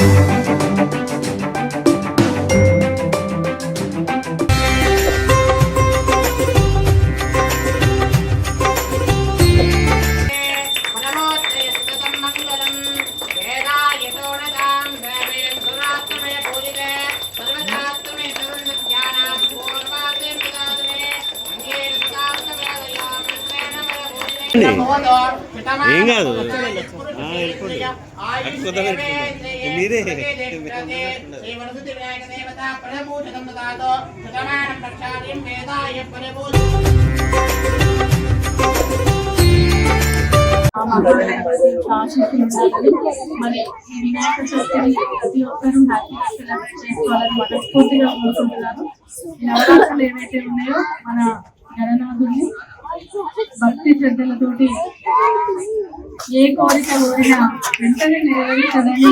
フフフフ。ఏం కాదు. మీరే మరి ఈ వినాయక చవితిని ప్రతి ఒక్కరూ హ్యాపీగా సెలబ్రేట్ చేసుకోవాలని మనస్ఫూర్తిగా కోరుకుంటున్నాను నవరాత్రులు ఏవైతే ఉన్నాయో మన గణనాథుడిని భక్తి శ్రద్ధలతోటి ఏ కోరిక కోరినా వెంటనే నెరవేర్చదని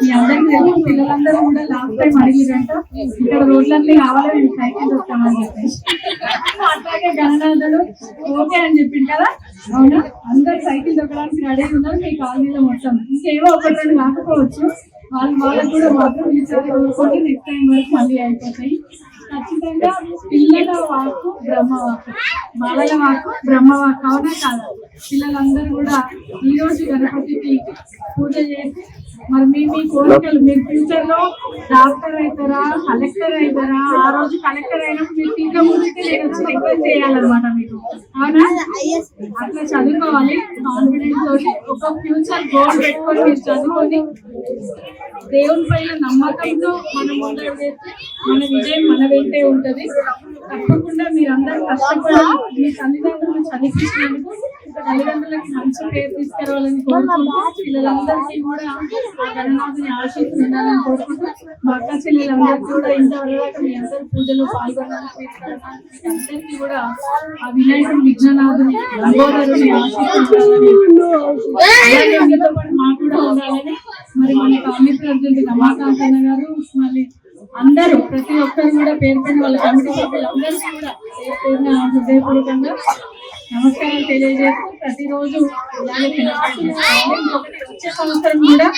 మీ అందరికీ తెలుసు పిల్లలందరూ కూడా లాస్ట్ టైం అడిగిరంట ఇక్కడ రోడ్లన్నీ కావాలని మేము సైకిల్ వస్తామని చెప్పేసి. అట్లాగే గణనాథుడు ఓకే అని చెప్పింది కదా? అవునా? అందరు సైకిల్ దొక్కడానికి రెడీ ఉన్నారు మీ కాలనీలో మొత్తం. ఇంకేవో ఒకటి రెండు కాకపోవచ్చు. వాళ్ళు వాళ్ళకు కూడా మాత్రం ఈసారి కోరుకోండి నెక్స్ట్ టైం వరకు మళ్ళీ అయిపోతాయి. ఖచ్చితంగా పిల్లల వాకు బ్రహ్మవాకు బాలల వాకు బ్రహ్మవాకు అవునా కాదా? పిల్లలందరూ కూడా ఈ రోజు గణపతికి పూజ చేసి మరి మీ మీ కోరికలు మీరు ఫ్యూచర్లో డాక్టర్ అవుతారా కలెక్టర్ అవుతారా? ఆ రోజు కలెక్టర్ అయినప్పుడు మీరు టీకా ముందుకి నేను రిక్వెస్ట్ చేయాలన్నమాట మీకు. అవునా? అట్లా చదువుకోవాలి. కాన్ఫిడెన్స్ తోటి ఒక ఫ్యూచర్ గోల్ పెట్టుకొని మీరు చదువుకొని దేవుని పైన నమ్మకంతో మనం ముందర చేస్తే మన విజయం మన వెంటే ఉంటది. తప్పకుండా మీరందరూ కష్టపడి మీ తల్లిదండ్రులు చదివించినందుకు తల్లిదండ్రులకి మంచి పేరు తీసుకురావాలని కోరుకుంటూ పిల్లలందరికీ కూడా ఆ గణనాథుని ఆశీస్సులు ఉండాలని కోరుకుంటూ మా అక్క చెల్లెలందరికీ కూడా ఇంతవరకు మీ అందరి పూజలో పాల్గొనాలని అందరికీ కూడా ఆ వినాయకుడు విఘ్ననాథుని లంబోదరుని ఆశీస్సులు మీతో పాటు మాకు కూడా ఉండాలని మరి మన కాంగ్రెస్ రమాకాంతన్న గారు మళ్ళీ అందరూ ప్రతి ఒక్కరు కూడా పేరు పేరు వాళ్ళ కమిటీ సభ్యులు అందరికీ కూడా పేరు హృదయపూర్వకంగా నమస్కారం తెలియజేస్తూ ప్రతిరోజు వచ్చే సంవత్సరం కూడా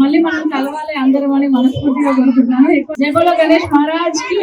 మళ్ళీ మనం కలవాలి అందరం అని మనస్ఫూర్తిగా కోరుకుంటున్నాను. జయబోలో గణేష్ మహారాజ్కి